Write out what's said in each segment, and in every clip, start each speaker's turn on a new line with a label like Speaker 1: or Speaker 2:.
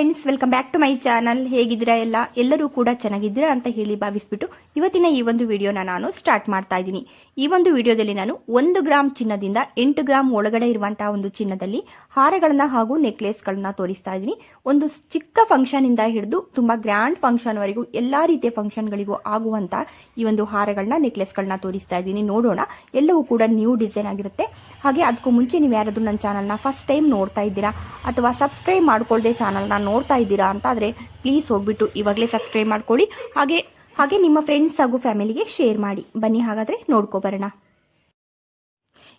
Speaker 1: Friends friends, welcome back to my channel. ಹೇಗಿದ್ದೀರಾ ಎಲ್ಲ? ಎಲ್ಲರೂ ಕೂಡ ಚೆನ್ನಾಗಿದ್ದೀರಾ ಅಂತ ಹೇಳಿ ಭಾವಿಸ್ಬಿಟ್ಟು ಇವತ್ತಿನ ಈ ಒಂದು ವಿಡಿಯೋನ ನಾನು ಸ್ಟಾರ್ಟ್ ಮಾಡ್ತಾ ಇದ್ದೀನಿ. ಈ ಒಂದು ವಿಡಿಯೋದಲ್ಲಿ ನಾನು ಒಂದು ಗ್ರಾಮ್ ಚಿನ್ನದಿಂದ ಎಂಟು ಗ್ರಾಮ್ ಒಳಗಡೆ ಇರುವಂತಹ ಒಂದು ಚಿನ್ನದಲ್ಲಿ ಹಾರಗಳನ್ನ ಹಾಗೂ ನೆಕ್ಲೆಸ್ಗಳನ್ನ ತೋರಿಸ್ತಾ ಇದ್ದೀನಿ. ಒಂದು ಚಿಕ್ಕ ಫಂಕ್ಷನ್ ಇಂದ ಹಿಡಿದು ತುಂಬಾ ಗ್ರ್ಯಾಂಡ್ ಫಂಕ್ಷನ್ ವರೆಗೂ ಎಲ್ಲಾ ರೀತಿಯ ಫಂಕ್ಷನ್ಗಳಿಗೂ ಆಗುವಂತ ಈ ಒಂದು ಹಾರಗಳನ್ನ, ನೆಕ್ಲೆಸ್ಗಳನ್ನ ತೋರಿಸ್ತಾ ಇದ್ದೀನಿ. ನೋಡೋಣ. ಎಲ್ಲವೂ ಕೂಡ ನ್ಯೂ ಡಿಸೈನ್ ಆಗಿರುತ್ತೆ. ಹಾಗೆ ಅದಕ್ಕೂ ಮುಂಚೆ ನೀವು ಯಾರಾದರೂ ನನ್ನ ಚಾನಲ್ನ ಫಸ್ಟ್ ಟೈಮ್ ನೋಡ್ತಾ ಇದ್ದೀರಾ ಅಥವಾ ಸಬ್ಸ್ಕ್ರೈಬ್ ಮಾಡ್ಕೊಳ್ದೆ ಚಾನಲ್ನ ನೋಡ್ತಾ ಇದ್ದೀರಾ ಅಂತ ಆದರೆ ಪ್ಲೀಸ್ ಹೋಗ್ಬಿಟ್ಟು ಇವಾಗಲೇ ಸಬ್ಸ್ಕ್ರೈಬ್ ಮಾಡ್ಕೊಳ್ಳಿ. ಹಾಗೆ ಹಾಗೆ ನಿಮ್ಮ ಫ್ರೆಂಡ್ಸ್ ಹಾಗೂ ಫ್ಯಾಮಿಲಿಗೆ ಶೇರ್ ಮಾಡಿ. ಬನ್ನಿ ಹಾಗಾದರೆ ನೋಡ್ಕೊಬರೋಣ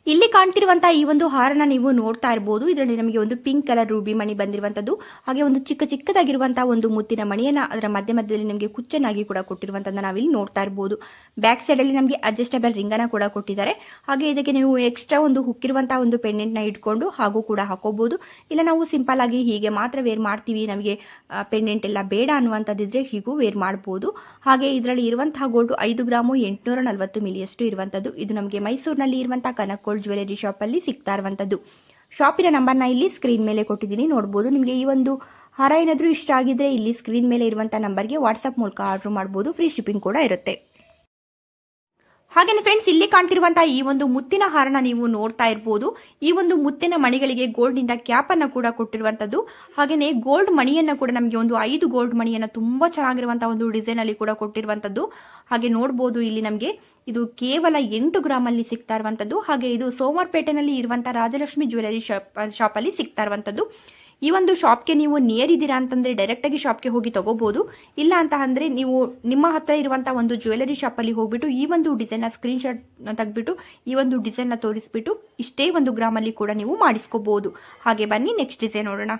Speaker 1: ಇಲ್ಲಿ ಕಾಣ್ತಿರುವಂತಹ ಈ ಒಂದು ಹಾರನ ನೀವು ನೋಡ್ತಾ ಇರಬಹುದು ಇದರಲ್ಲಿ ನಮಗೆ ಒಂದು ಪಿಂಕ್ ಕಲರ್ ರೂಬಿ ಮಣಿ ಬಂದಿರುವಂತದ್ದು, ಹಾಗೆ ಒಂದು ಚಿಕ್ಕ ಚಿಕ್ಕದಾಗಿರುವಂತಹ ಒಂದು ಮುತ್ತಿನ ಮಣಿಯನ್ನ ಅದರ ಮಧ್ಯ ಮಧ್ಯದಲ್ಲಿ ನಮಗೆ ಕುಚ್ಚನಾಗಿ ಕೂಡ ಕೊಟ್ಟಿರುವಂತದ್ದನ್ನ ನಾವಿಲ್ಲಿ ನೋಡ್ತಾ ಇರಬಹುದು ಬ್ಯಾಕ್ ಸೈಡ್ ಅಲ್ಲಿ ನಮಗೆ ಅಡ್ಜಸ್ಟಬಲ್ ರಿಂಗ್ ಅನ್ನ ಕೂಡ ಕೊಟ್ಟಿದ್ದಾರೆ. ಹಾಗೆ ಇದಕ್ಕೆ ನೀವು ಎಕ್ಸ್ಟ್ರಾ ಒಂದು ಹುಕ್ಕಿರುವಂತಹ ಒಂದು ಪೆಂಡೆಂಟ್ನ ಇಟ್ಕೊಂಡು ಹಾಗೂ ಕೂಡ ಹಾಕೋಬಹುದು ಇಲ್ಲ ನಾವು ಸಿಂಪಲ್ ಆಗಿ ಹೀಗೆ ಮಾತ್ರ ವೇರ್ ಮಾಡ್ತೀವಿ, ನಮಗೆ ಪೆಂಡೆಂಟ್ ಎಲ್ಲ ಬೇಡ ಅನ್ನುವಂಥದ್ದಿದ್ರೆ ಹೀಗೂ ವೇರ್ ಮಾಡಬಹುದು ಹಾಗೆ ಇದರಲ್ಲಿ ಇರುವಂತಹ ಗೋಲ್ಡ್ ಐದು ಗ್ರಾಮು ಎಂಟುನೂರ ನಲವತ್ತು ಮಿಲಿಯಷ್ಟು ಇರುವಂತದ್ದು. ಇದು ನಮಗೆ ಮೈಸೂರಿನಲ್ಲಿ ಇರುವಂತಹ ಕನಕ್ ಗೋಲ್ಡ್ ಜ್ಯುವೆಲರಿ ಶಾಪ್ ಅಲ್ಲಿ ಸಿಗ್ತಾ ಇರುವಂತದ್ದು. ಶಾಪಿನ ನಂಬರ್ನ ಇಲ್ಲಿ ಸ್ಕ್ರೀನ್ ಮೇಲೆ ಕೊಟ್ಟಿದ್ದೀನಿ, ನೋಡ್ಬೋದು. ನಿಮಗೆ ಈ ಒಂದು ಹಾರ ಏನಾದರೂ ಇಷ್ಟ ಆಗಿದ್ರೆ ಇಲ್ಲಿ ಸ್ಕ್ರೀನ್ ಮೇಲೆ ಇರುವಂತಹ ನಂಬರ್ಗೆ ವಾಟ್ಸ್ಆಪ್ ಮೂಲಕ ಆರ್ಡರ್ ಮಾಡಬಹುದು ಫ್ರೀ ಶಿಪ್ಪಿಂಗ್ ಕೂಡ ಇರುತ್ತೆ. ಹಾಗೇನೆ ಫ್ರೆಂಡ್ಸ್ ಇಲ್ಲಿ ಕಾಣ್ತಿರುವಂತಹ ಈ ಒಂದು ಮುತ್ತಿನ ಹಾರನ ನೀವು ನೋಡ್ತಾ ಇರಬಹುದು ಈ ಒಂದು ಮುತ್ತಿನ ಮಣಿಗಳಿಗೆ ಗೋಲ್ಡ್ನಿಂದ ಕ್ಯಾಪ್ ಅನ್ನ ಕೂಡ ಕೊಟ್ಟಿರುವಂತದ್ದು. ಹಾಗೇನೆ ಗೋಲ್ಡ್ ಮಣಿಯನ್ನ ಕೂಡ ನಮಗೆ ಒಂದು ಐದು ಗೋಲ್ಡ್ ಮಣಿಯನ್ನ ತುಂಬಾ ಚೆನ್ನಾಗಿರುವಂತಹ ಒಂದು ಡಿಸೈನ್ ಅಲ್ಲಿ ಕೂಡ ಕೊಟ್ಟಿರುವಂತದ್ದು. ಹಾಗೆ ನೋಡಬಹುದು ಇಲ್ಲಿ ನಮಗೆ ಇದು ಕೇವಲ ಎಂಟು ಗ್ರಾಮ್ ಅಲ್ಲಿ ಸಿಗ್ತಾ ಇರುವಂತದ್ದು. ಹಾಗೆ ಇದು ಸೋಮವಾರಪೇಟೆನಲ್ಲಿ ಇರುವಂತಹ ರಾಜಲಕ್ಷ್ಮಿ ಜ್ಯುವೆಲರಿ ಶಾಪ್ ಶಾಪ್ ಅಲ್ಲಿ ಸಿಗ್ತಾ ಇರುವಂತದ್ದು. ಈ ಒಂದು ಶಾಪ್ಗೆ ನೀವು ನಿಯರ್ ಇದ್ದೀರಾ ಅಂತಂದ್ರೆ ಡೈರೆಕ್ಟ್ ಆಗಿ ಶಾಪ್ಗೆ ಹೋಗಿ ತಗೋಬಹುದು ಇಲ್ಲ ಅಂತ ಅಂದ್ರೆ ನೀವು ನಿಮ್ಮ ಹತ್ರ ಇರುವಂತಹ ಒಂದು ಜ್ಯುವೆಲರಿ ಶಾಪ್ ಅಲ್ಲಿ ಹೋಗ್ಬಿಟ್ಟು ಈ ಒಂದು ಡಿಸೈನ್ ಸ್ಕ್ರೀನ್ ಶಾಟ್ ತೆಗೆದ್ಬಿಟ್ಟು, ಈ ಒಂದು ಡಿಸೈನ್ನ ತೋರಿಸ್ಬಿಟ್ಟು ಇಷ್ಟೇ ಒಂದು ಗ್ರಾಮ್ ಅಲ್ಲಿ ಕೂಡ ನೀವು ಮಾಡಿಸ್ಕೋಬಹುದು ಹಾಗೆ ಬನ್ನಿ ನೆಕ್ಸ್ಟ್ ಡಿಸೈನ್ ನೋಡೋಣ.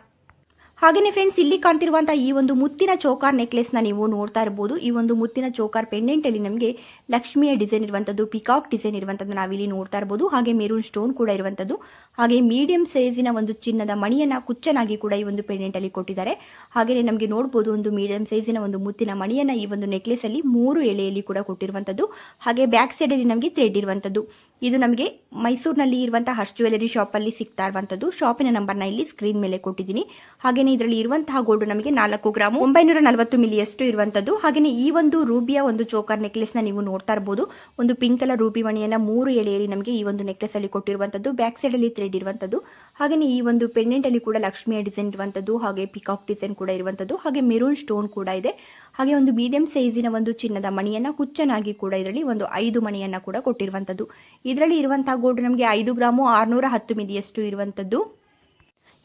Speaker 1: ಹಾಗೆಯೇ ಫ್ರೆಂಡ್ಸ್ ಇಲ್ಲಿ ಕಾಣ್ತಿರುವಂತಹ ಈ ಒಂದು ಮುತ್ತಿನ ಚೌಕಾರ್ನ ನೀವು ನೋಡ್ತಾ ಇರಬಹುದು ಈ ಒಂದು ಮುತ್ತಿನ ಚೌಕಾರ್ ಪೆಂಡೆಂಟ್ ಅಲ್ಲಿ ನಮಗೆ ಲಕ್ಷ್ಮಿಯ ಡಿಸೈನ್ ಇರುವಂತದ್ದು ಪಿಕಾಕ್ ಡಿಸೈನ್ ಇರುವಂತದ್ದು ನಾವಿಲ್ಲಿ ನೋಡ್ತಾ ಇರಬಹುದು ಹಾಗೆ ಮೆರೂನ್ ಸ್ಟೋನ್ ಕೂಡ ಇರುವಂತದ್ದು. ಹಾಗೆ ಮೀಡಿಯಂ ಸೈಜಿನ ಒಂದು ಚಿನ್ನದ ಮಣಿಯನ್ನ ಕುಚ್ಚನಾಗಿ ಕೂಡ ಈ ಒಂದು ಪೆಂಡೆಂಟ್ ಅಲ್ಲಿ ಕೊಟ್ಟಿದ್ದಾರೆ. ಹಾಗೆಯೇ ನಮಗೆ ನೋಡಬಹುದು ಒಂದು ಮೀಡಿಯಂ ಸೈಜಿನ ಒಂದು ಮುತ್ತಿನ ಮಣಿಯನ್ನ ಈ ಒಂದು ನೆಕ್ಲೆಸ್ ಅಲ್ಲಿ ಮೂರು ಎಳೆಯಲ್ಲಿ ಕೂಡ ಕೊಟ್ಟಿರುವಂತದ್ದು. ಹಾಗೆ ಬ್ಯಾಕ್ ಸೈಡ್ ಅಲ್ಲಿ ನಮಗೆ ಥ್ರೆಡ್ ಇರುವಂತದ್ದು. ಇದು ನಮಗೆ ಮೈಸೂರಿನಲ್ಲಿ ಇರುವಂತಹ ಹರ್ಷ ಜ್ಯುವೆಲರಿ ಶಾಪ್ ಅಲ್ಲಿ ಸಿಗ್ತಾ ಇರುವಂತದ್ದು. ಶಾಪಿನ ನಂಬರ್ನ ಇಲ್ಲಿ ಸ್ಕ್ರೀನ್ ಮೇಲೆ ಕೊಟ್ಟಿದ್ದೀನಿ. ಹಾಗೆಯೇ ಇದರಲ್ಲಿ ಇರುವಂತಹ ಗೋಲ್ಡ್ ನಮಗೆ ನಾಲ್ಕು ಗ್ರಾಮ್ ಒಂಬೈನೂರ ನಲವತ್ತು ಮಿಲಿಯಷ್ಟು ಇರುವಂತದ್ದು. ಹಾಗೆಯೇ ಈ ಒಂದು ರೂಬಿಯ ಒಂದು ಚೋಕರ್ ನೆಕ್ಲೆಸ್ನ ನೀವು ನೋಡ್ತಾ ಇರಬಹುದು ಒಂದು ಪಿಂಕ್ ಕಲರ್ ರೂಬಿ ಮಣಿಯನ್ನ ಮೂರು ಎಳೆಯಲ್ಲಿ ನಮಗೆ ಈ ಒಂದು ನೆಕ್ಲೆಸ್ ಅಲ್ಲಿ ಕೊಟ್ಟಿರುವಂತದ್ದು. ಬ್ಯಾಕ್ ಸೈಡ್ ಅಲ್ಲಿ ಥ್ರೆಡ್ ಇರುವಂತದ್ದು. ಹಾಗೆಯೇ ಈ ಒಂದು ಪೆಂಡೆಂಟ್ ಅಲ್ಲಿ ಕೂಡ ಲಕ್ಷ್ಮಿಯ ಡಿಸೈನ್ ಇರುವಂತದ್ದು. ಹಾಗೆ ಪಿಕಾಕ್ ಡಿಸೈನ್ ಕೂಡ ಇರುವಂತದ್ದು. ಹಾಗೆ ಮೆರೂನ್ ಸ್ಟೋನ್ ಕೂಡ ಇದೆ. ಹಾಗೆ ಒಂದು ಮೀಡಿಯಂ ಸೈಜಿನ ಒಂದು ಚಿನ್ನದ ಮಣಿಯನ್ನ ಕುಚ್ಚನಾಗಿ ಕೂಡ ಇದರಲ್ಲಿ ಒಂದು ಐದು ಮಣಿಯನ್ನ ಕೂಡ ಕೊಟ್ಟಿರುವಂತದ್ದು. ಇದರಲ್ಲಿ ಇರುವಂತಹ ಗೋಲ್ಡ್ ನಮಗೆ ಐದು ಗ್ರಾಮು ಆರ್ನೂರ ಹತ್ತು ಮಿಲಿಯಷ್ಟು ಇರುವಂತದ್ದು.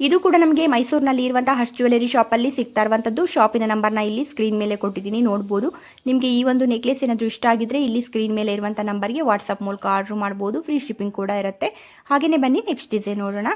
Speaker 1: ಇದು ಕೂಡ ನಮಗೆ ಮೈಸೂರಿನಲ್ಲಿ ಇರುವಂತಹ ಹರ್ಷ್ ಜ್ಯುವೆಲರಿ ಶಾಪ್ ಅಲ್ಲಿ ಸಿಗ್ತಾ ಇರುವಂತದ್ದು. ಶಾಪಿನ ನಂಬರ್ನ ಇಲ್ಲಿ ಸ್ಕ್ರೀನ್ ಮೇಲೆ ಕೊಟ್ಟಿದ್ದೀನಿ ನೋಡಬಹುದು ನಿಮಗೆ ಈ ಒಂದು ನೆಕ್ಲೆಸ್ ಏನಾದರೂ ಇಷ್ಟ ಆಗಿದ್ರೆ ಇಲ್ಲಿ ಸ್ಕ್ರೀನ್ ಮೇಲೆ ಇರುವಂತಹ ನಂಬರ್ಗೆ ವಾಟ್ಸ್ಆಪ್ ಮೂಲಕ ಆರ್ಡರ್ ಮಾಡಬಹುದು ಫ್ರೀ ಶಿಪ್ಪಿಂಗ್ ಕೂಡ ಇರುತ್ತೆ. ಹಾಗೆಯೇ ಬನ್ನಿ ನೆಕ್ಸ್ಟ್ ಡಿಸೈನ್ ನೋಡೋಣ.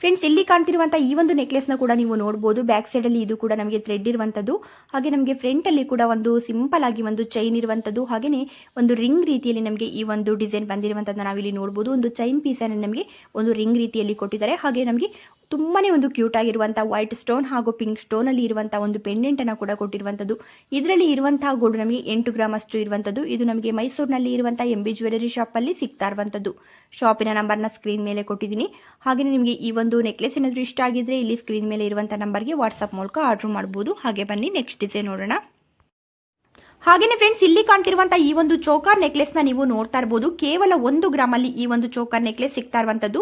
Speaker 1: ಫ್ರೆಂಡ್ಸ್ ಇಲ್ಲಿ ಕಾಣ್ತಿರುವಂತಹ ಈ ಒಂದು ನೆಕ್ಲೆಸ್ನ ಕೂಡ ನೀವು ನೋಡಬಹುದು ಬ್ಯಾಕ್ ಸೈಡ್ ಅಲ್ಲಿ ಇದು ಕೂಡ ನಮಗೆ ಥ್ರೆಡ್ ಇರುವಂತದ್ದು. ಹಾಗೆ ನಮಗೆ ಫ್ರಂಟ್ ಅಲ್ಲಿ ಕೂಡ ಒಂದು ಸಿಂಪಲ್ ಆಗಿ ಒಂದು ಚೈನ್ ಇರುವಂತದ್ದು. ಹಾಗೆಯೇ ಒಂದು ರಿಂಗ್ ರೀತಿಯಲ್ಲಿ ನಮಗೆ ಈ ಒಂದು ಡಿಸೈನ್ ಬಂದಿರುವಂತದ್ದನ್ನ ನಾವಿಲ್ಲಿ ನೋಡಬಹುದು ಒಂದು ಚೈನ್ ಪೀಸ್ ಅನ್ನು ನಮಗೆ ಒಂದು ರಿಂಗ್ ರೀತಿಯಲ್ಲಿ ಕೊಟ್ಟಿದ್ದಾರೆ. ಹಾಗೆ ನಮಗೆ ತುಂಬಾನೇ ಒಂದು ಕ್ಯೂಟ್ ಆಗಿರುವಂತಹ ವೈಟ್ ಸ್ಟೋನ್ ಹಾಗೂ ಪಿಂಕ್ ಸ್ಟೋನ್ ಅಲ್ಲಿ ಇರುವಂತಹ ಒಂದು ಪೆಂಡೆಂಟ್ ಅನ್ನ ಕೂಡ ಕೊಟ್ಟಿರುವಂತದ್ದು. ಇದರಲ್ಲಿ ಇರುವಂತಹ ಗೋಲ್ಡ್ ನಮಗೆ ಎಂಟು ಗ್ರಾಮ್ ಅಷ್ಟು ಇರುವಂತದ್ದು. ಇದು ನಮಗೆ ಮೈಸೂರಿನಲ್ಲಿ ಇರುವಂತಹ ಎಂ ಬಿ ಜ್ಯುವೆಲರಿ ಶಾಪ್ ಅಲ್ಲಿ ಸಿಗ್ತಾ ಇರುವಂತದ್ದು. ಶಾಪಿನ ನಂಬರ್ನ ಸ್ಕ್ರೀನ್ ಮೇಲೆ ಕೊಟ್ಟಿದ್ದೀನಿ. ಹಾಗೆ ನಿಮಗೆ ಈ ಒಂದು ನೆಕ್ಲೆಸ್ ಏನಾದರೂ ಇಷ್ಟ ಆಗಿದ್ರೆ ಇಲ್ಲಿ ಸ್ಕ್ರೀನ್ ಮೇಲೆ ಇರುವಂತಹ ನಂಬರ್ಗೆ ವಾಟ್ಸ್ಆಪ್ ಮೂಲಕ ಆರ್ಡರ್ ಮಾಡಬಹುದು ಹಾಗೆ ಬನ್ನಿ ನೆಕ್ಸ್ಟ್ ಡಿಸೈನ್ ನೋಡೋಣ. ಹಾಗೇನೆ ಫ್ರೆಂಡ್ಸ್ ಇಲ್ಲಿ ಕಾಣ್ತಿರುವಂತಹ ಈ ಒಂದು ಚೋಕಾರ್ ನೆಕ್ಲೆಸ್ನ ನೀವು ನೋಡ್ತಾ ಇರಬಹುದು ಕೇವಲ ಒಂದು ಗ್ರಾಮ್ ಅಲ್ಲಿ ಈ ಒಂದು ಚೋಕಾರ್ ನೆಕ್ಲೆಸ್ ಸಿಗ್ತಾ ಇರುವಂತದ್ದು.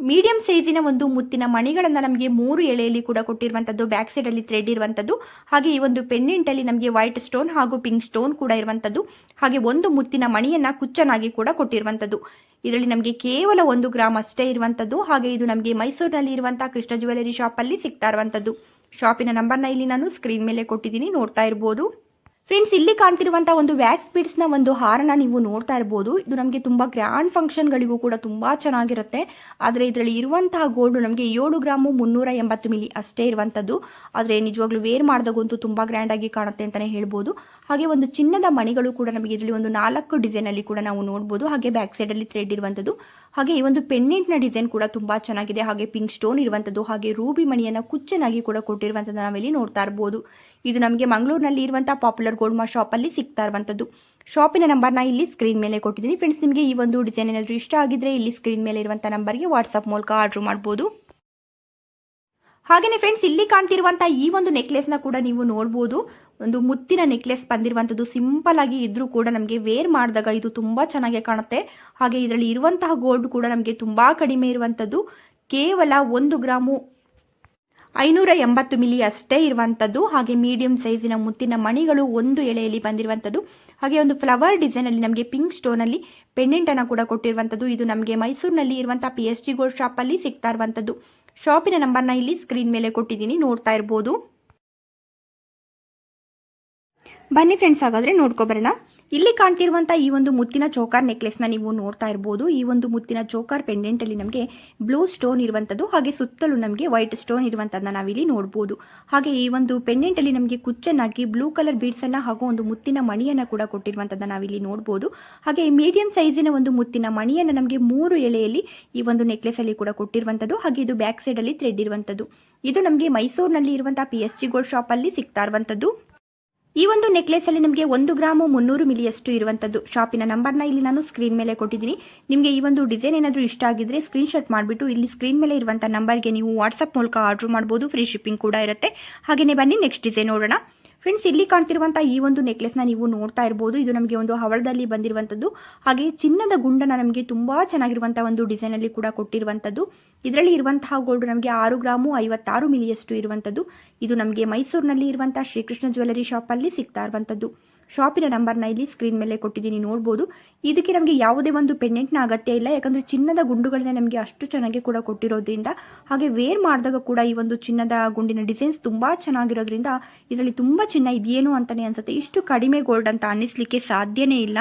Speaker 1: ಮೀಡಿಯಂ ಸೈಜಿನ ಒಂದು ಮುತ್ತಿನ ಮಣಿಗಳನ್ನ ನಮಗೆ ಮೂರು ಎಳೆಯಲ್ಲಿ ಕೂಡ ಕೊಟ್ಟಿರುವಂತದ್ದು ಬ್ಯಾಕ್ ಸೈಡ್ ಅಲ್ಲಿ ಥ್ರೆಡ್ ಇರುವಂತದ್ದು, ಹಾಗೆ ಈ ಒಂದು ಪೆಂಡೆಂಟ್ ಅಲ್ಲಿ ನಮಗೆ ವೈಟ್ ಸ್ಟೋನ್ ಹಾಗೂ ಪಿಂಕ್ ಸ್ಟೋನ್ ಕೂಡ ಇರುವಂತದ್ದು, ಹಾಗೆ ಒಂದು ಮುತ್ತಿನ ಮಣಿಯನ್ನ ಕುಚ್ಚನಾಗಿ ಕೂಡ ಕೊಟ್ಟಿರುವಂತದ್ದು. ಇದರಲ್ಲಿ ನಮಗೆ ಕೇವಲ ಒಂದು ಗ್ರಾಮ್ ಅಷ್ಟೇ ಇರುವಂತದ್ದು, ಹಾಗೆ ಇದು ನಮಗೆ ಮೈಸೂರಿನಲ್ಲಿ ಇರುವಂತಹ ಕೃಷ್ಣ ಜ್ಯುವೆಲರಿ ಶಾಪ್ ಅಲ್ಲಿ ಸಿಗ್ತಾ ಇರುವಂಥದ್ದು ಶಾಪಿನ ನಂಬರ್ನ ಇಲ್ಲಿ ನಾನು ಸ್ಕ್ರೀನ್ ಮೇಲೆ ಕೊಟ್ಟಿದ್ದೀನಿ, ನೋಡ್ತಾ ಇರಬಹುದು ಫ್ರೆಂಡ್ಸ್ ಇಲ್ಲಿ ಕಾಣ್ತಿರುವಂತಹ ಒಂದು ವ್ಯಾಕ್ಸ್ ಬೀಡ್ಸ್ನ ಒಂದು ಹಾರನ ನೀವು ನೋಡ್ತಾ ಇರಬಹುದು ಇದು ನಮಗೆ ತುಂಬಾ ಗ್ರ್ಯಾಂಡ್ ಫಂಕ್ಷನ್ ಗಳಿಗೂ ಕೂಡ ತುಂಬಾ ಚೆನ್ನಾಗಿರುತ್ತೆ. ಆದ್ರೆ ಇದರಲ್ಲಿ ಇರುವಂತಹ ಗೋಲ್ಡ್ ನಮಗೆ ಏಳು ಗ್ರಾಮು ಮುನ್ನೂರ ಎಂಬತ್ತು ಮಿಲಿ ಅಷ್ಟೇ ಇರುವಂತದ್ದು. ಆದ್ರೆ ನಿಜವಾಗ್ಲೂ ವೇರ್ ಮಾಡಿದಾಗಂತೂ ತುಂಬಾ ಗ್ರ್ಯಾಂಡ್ ಆಗಿ ಕಾಣುತ್ತೆ ಅಂತಾನೆ ಹೇಳ್ಬೋದು. ಹಾಗೆ ಒಂದು ಚಿನ್ನದ ಮಣಿಗಳು ಕೂಡ ನಮಗೆ ಇದರಲ್ಲಿ ಒಂದು ನಾಲ್ಕು ಡಿಸೈನ್ ಅಲ್ಲಿ ಕೂಡ ನಾವು ನೋಡಬಹುದು ಹಾಗೆ ಬ್ಯಾಕ್ ಸೈಡ್ ಅಲ್ಲಿ ಥ್ರೆಡ್ ಇರುವಂತದ್ದು. ಹಾಗೆ ಈ ಒಂದು ಪೆಂಡೆಂಟ್ನ ಡಿಸೈನ್ ಕೂಡ ತುಂಬಾ ಚೆನ್ನಾಗಿದೆ. ಹಾಗೆ ಪಿಂಕ್ ಸ್ಟೋನ್ ಇರುವಂತದ್ದು. ಹಾಗೆ ರೂಬಿ ಮಣಿಯನ್ನ ಕುಚ್ಚನಾಗಿ ಕೂಡ ಕೊಟ್ಟಿರುವಂತದ್ದು ನಾವಿಲ್ಲಿ ನೋಡ್ತಾ ಇರಬಹುದು ಇದು ನಮಗೆ ಮಂಗಳೂರಿನಲ್ಲಿ ಇರುವಂತಹ ಪಾಪ್ಯುಲರ್ ಗೋಲ್ಡ್ ಮಾ ಶಾಪ್ ಅಲ್ಲಿ ಸಿಗ್ತಾ ಇರುವಂತದ್ದು. ಶಾಪಿನ ನಂಬರ್ನ ಇಲ್ಲಿ ಸ್ಕ್ರೀನ್ ಮೇಲೆ ಕೊಟ್ಟಿದ್ದೀನಿ. ಫ್ರೆಂಡ್ಸ್ ನಿಮಗೆ ಈ ಒಂದು ಡಿಸೈನ್ ಏನಾದರೂ ಇಷ್ಟ ಆಗಿದ್ರೆ ಇಲ್ಲಿ ಸ್ಕ್ರೀನ್ ಮೇಲೆ ಇರುವಂತಹ ನಂಬರ್ಗೆ ವಾಟ್ಸ್ಆಪ್ ಮೂಲಕ ಆರ್ಡರ್ ಮಾಡಬಹುದು ಹಾಗೇನೆ ಫ್ರೆಂಡ್ಸ್ ಇಲ್ಲಿ ಕಾಣ್ತಿರುವಂತ ಈ ಒಂದು ನೆಕ್ಲೆಸ್ನ ಕೂಡ ನೀವು ನೋಡಬಹುದು ಒಂದು ಮುತ್ತಿನ ನೆಕ್ಲೆಸ್ ಬಂದಿರುವಂತದ್ದು ಸಿಂಪಲ್ ಆಗಿ ಇದ್ರೂ ಕೂಡ ನಮಗೆ ವೇರ್ ಮಾಡಿದಾಗ ಇದು ತುಂಬಾ ಚೆನ್ನಾಗಿ ಕಾಣುತ್ತೆ. ಹಾಗೆ ಇದರಲ್ಲಿ ಇರುವಂತಹ ಗೋಲ್ಡ್ ಕೂಡ ನಮಗೆ ತುಂಬಾ ಕಡಿಮೆ ಇರುವಂತದ್ದು ಕೇವಲ ಒಂದು ಗ್ರಾಮು ಐನೂರ ಎಂಬತ್ತು ಮಿಲಿ ಅಷ್ಟೇ ಇರುವಂತದ್ದು ಹಾಗೆ ಮೀಡಿಯಂ ಸೈಜಿನ ಮುತ್ತಿನ ಮಣಿಗಳು ಒಂದು ಎಳೆಯಲ್ಲಿ ಬಂದಿರುವಂತದ್ದು ಹಾಗೆ ಒಂದು ಫ್ಲವರ್ ಡಿಸೈನ್ ಅಲ್ಲಿ ನಮಗೆ ಪಿಂಕ್ ಸ್ಟೋನ್ ಅಲ್ಲಿ ಪೆಂಡೆಂಟ್ ಅನ್ನ ಕೂಡ ಕೊಟ್ಟಿರುವಂತದ್ದು ಇದು ನಮಗೆ ಮೈಸೂರಿನಲ್ಲಿ ಇರುವಂತಹ P H G gold shop ಅಲ್ಲಿ ಸಿಗ್ತಾ ಇರುವಂಥದ್ದು. ಶಾಪಿನ ನಂಬರ್ನ ಇಲ್ಲಿ ಸ್ಕ್ರೀನ್ ಮೇಲೆ ಕೊಟ್ಟಿದ್ದೀನಿ, ನೋಡ್ತಾ ಇರ್ಬೋದು. ಬನ್ನಿ ಫ್ರೆಂಡ್ಸ್ ಹಾಗಾದ್ರೆ ನೋಡ್ಕೊಬರೋಣ ಇಲ್ಲಿ ಕಾಣ್ತಿರುವಂಥ ಈ ಒಂದು ಮುತ್ತಿನ ಚೋಕಾರ್ ನೆಕ್ಲೆಸ್ನ ನೀವು ನೋಡ್ತಾ ಇರಬಹುದು ಈ ಒಂದು ಮುತ್ತಿನ ಚೋಕಾರ್ ಪೆಂಡೆಂಟ್ ಅಲ್ಲಿ ನಮಗೆ ಬ್ಲೂ ಸ್ಟೋನ್ ಇರುವಂತದ್ದು, ಹಾಗೆ ಸುತ್ತಲೂ ನಮಗೆ ವೈಟ್ ಸ್ಟೋನ್ ಇರುವಂಥದ್ದನ್ನ ನಾವಿಲ್ಲಿ ನೋಡಬಹುದು ಹಾಗೆ ಈ ಒಂದು ಪೆಂಡೆಂಟ್ ಅಲ್ಲಿ ನಮಗೆ ಕುಚ್ಚನ್ನಾಗಿ ಬ್ಲೂ ಕಲರ್ ಬೀಡ್ಸ್ ಅನ್ನ ಹಾಗೂ ಒಂದು ಮುತ್ತಿನ ಮಣಿಯನ್ನ ಕೂಡ ಕೊಟ್ಟಿರುವಂತದನ್ನ ನಾವಿಲ್ಲಿ ನೋಡಬಹುದು ಹಾಗೆ ಮೀಡಿಯಂ ಸೈಜಿನ ಒಂದು ಮುತ್ತಿನ ಮಣಿಯನ್ನ ನಮಗೆ ಮೂರು ಎಳೆಯಲ್ಲಿ ಈ ಒಂದು ನೆಕ್ಲೆಸ್ ಅಲ್ಲಿ ಕೂಡ ಕೊಟ್ಟಿರುವಂತದ್ದು, ಹಾಗೆ ಇದು ಬ್ಯಾಕ್ ಸೈಡ್ ಅಲ್ಲಿ ಥ್ರೆಡ್ ಇರುವಂತದ್ದು. ಇದು ನಮಗೆ ಮೈಸೂರಿನಲ್ಲಿ ಇರುವಂತಹ P S G gold shop ಅಲ್ಲಿ ಸಿಗ್ತಾ ಇರುವಂತದ್ದು. ಈ ಒಂದು ನೆಕ್ಲೆಸ್ ಅಲ್ಲಿ ನಿಮಗೆ ಒಂದು ಗ್ರಾಮು ಮುನ್ನೂರು ಮಿಲಿಯಷ್ಟು ಇರುವಂತದ್ದು. ಶಾಪಿನ ನಂಬರ್ನ ಇಲ್ಲಿ ನಾನು ಸ್ಕ್ರೀನ್ ಮೇಲೆ ಕೊಟ್ಟಿದ್ದೀನಿ. ನಿಮಗೆ ಈ ಒಂದು ಡಿಸೈನ್ ಏನಾದರೂ ಇಷ್ಟ ಆಗಿದ್ರೆ ಸ್ಕ್ರೀನ್ ಶಾಟ್ ಮಾಡಿಬಿಟ್ಟು ಇಲ್ಲಿ ಸ್ಕ್ರೀನ್ ಮೇಲೆ ಇರುವಂಥ ನಂಬರ್ಗೆ ನೀವು ವಾಟ್ಸಪ್ ಮೂಲಕ ಆರ್ಡರ್ ಮಾಡಬಹುದು ಫ್ರೀ ಶಿಪ್ಪಿಂಗ್ ಕೂಡ ಇರುತ್ತೆ. ಹಾಗೆ ಬನ್ನಿ ನೆಕ್ಸ್ಟ್ ಡಿಸೈನ್ ನೋಡೋಣ. ಫ್ರೆಂಡ್ಸ್ ಇಲ್ಲಿ ಕಾಣ್ತಿರುವಂಥ ಈ ಒಂದು ನೆಕ್ಲೆಸ್ನ ನೀವು ನೋಡ್ತಾ ಇರಬಹುದು ಇದು ನಮಗೆ ಒಂದು ಹವಳದಲ್ಲಿ ಬಂದಿರುವಂತದ್ದು. ಹಾಗೆ ಚಿನ್ನದ ಗುಂಡನ ನಮಗೆ ತುಂಬಾ ಚೆನ್ನಾಗಿರುವಂತಹ ಒಂದು ಡಿಸೈನ್ ಅಲ್ಲಿ ಕೂಡ ಕೊಟ್ಟಿರುವಂತದ್ದು. ಇದರಲ್ಲಿ ಇರುವಂತಹ ಗೋಲ್ಡ್ ನಮಗೆ ಆರು ಗ್ರಾಮು ಐವತ್ತಾರು ಮಿಲಿಯಷ್ಟು ಇರುವಂಥದ್ದು ಇದು ನಮಗೆ ಮೈಸೂರಿನಲ್ಲಿ ಇರುವಂತಹ ಶ್ರೀಕೃಷ್ಣ ಜ್ಯುವೆಲರಿ ಅಲ್ಲಿ ಸಿಗ್ತಾ ಇರುವಂಥದ್ದು ಶಾಪಿನ ನಂಬರ್ನ ಇಲ್ಲಿ ಸ್ಕ್ರೀನ್ ಮೇಲೆ ಕೊಟ್ಟಿದ್ದೀನಿ, ನೋಡ್ಬೋದು. ಇದಕ್ಕೆ ನಮಗೆ ಯಾವುದೇ ಒಂದು ಪೆಂಡೆಂಟ್ನ ಅಗತ್ಯ ಇಲ್ಲ, ಯಾಕಂದರೆ ಚಿನ್ನದ ಗುಂಡುಗಳನ್ನ ನಮಗೆ ಅಷ್ಟು ಚೆನ್ನಾಗಿ ಕೂಡ ಕೊಟ್ಟಿರೋದ್ರಿಂದ, ಹಾಗೆ ವೇರ್ ಮಾಡಿದಾಗ ಕೂಡ ಈ ಒಂದು ಚಿನ್ನದ ಗುಂಡಿನ ಡಿಸೈನ್ಸ್ ತುಂಬ ಚೆನ್ನಾಗಿರೋದ್ರಿಂದ ಇದರಲ್ಲಿ ತುಂಬ ಚಿನ್ನ ಇದೆಯೇನು ಅಂತಲೇ ಅನ್ಸುತ್ತೆ. ಇಷ್ಟು ಕಡಿಮೆ ಗೋಲ್ಡ್ ಅಂತ ಅನ್ನಿಸ್ಲಿಕ್ಕೆ ಸಾಧ್ಯನೇ ಇಲ್ಲ.